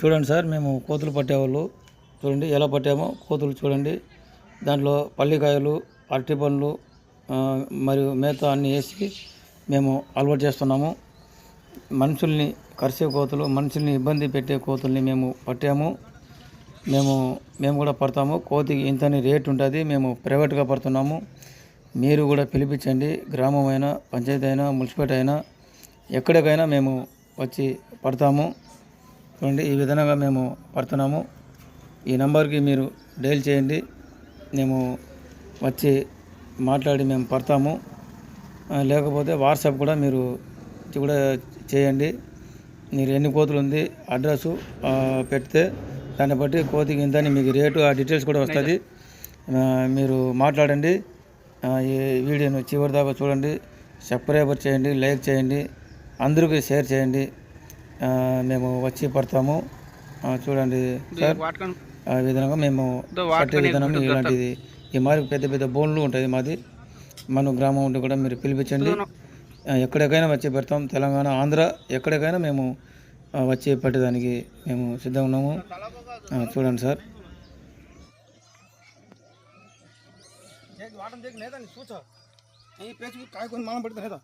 చూడండి సార్ మేము కోతులు పట్టేవాళ్ళు. చూడండి ఎలా పట్టామో కోతులు చూడండి. దాంట్లో పల్లికాయలు అరటి పండ్లు మరియు మేత అన్నీ వేసి మేము అలవాటు చేస్తున్నాము. మనుషుల్ని కరిసే కోతులు మనుషుల్ని ఇబ్బంది పెట్టే కోతుల్ని మేము పట్టాము. మేము మేము కూడా పడతాము. కోతికి ఇంతని రేట్ ఉంటుంది మేము ప్రైవేట్గా పడుతున్నాము. మీరు కూడా పిలిపించండి గ్రామం అయినా పంచాయతీ అయినా మున్సిపాలిటీ అయినా ఎక్కడికైనా మేము వచ్చి పడతాము. చూడండి ఈ విధంగా మేము పడుతున్నాము. ఈ నెంబర్కి మీరు డైల్ చేయండి. మేము వచ్చి మాట్లాడి మేము పడతాము. లేకపోతే వాట్సాప్ కూడా మీరు కూడా చేయండి. మీరు ఎన్ని కోతులు ఉంది అడ్రస్ పెడితే దాన్ని బట్టి కోతికి ఇంతని మీకు రేటు ఆ డీటెయిల్స్ కూడా వస్తుంది. మీరు మాట్లాడండి. ఈ వీడియోను చివరి దాకా చూడండి. సబ్స్క్రైబర్ చేయండి లైక్ చేయండి. అందరికీ షేర్ చేయండి. మేము వచ్చి పడతాము. చూడండి సార్. ఆ విధంగా మేము పట్టే విధానం ఇలాంటిది. ఈ మాదిరి పెద్ద పెద్ద బోన్లు ఉంటుంది మాది. మన గ్రామం ఉంటే కూడా మీరు పిలిపించండి. ఎక్కడికైనా వచ్చి పెడతాం. తెలంగాణ ఆంధ్ర ఎక్కడికైనా మేము వచ్చి పెట్టడానికి మేము సిద్ధంగా ఉన్నాము. చూడండి సార్. చూచా. మనం పెడతా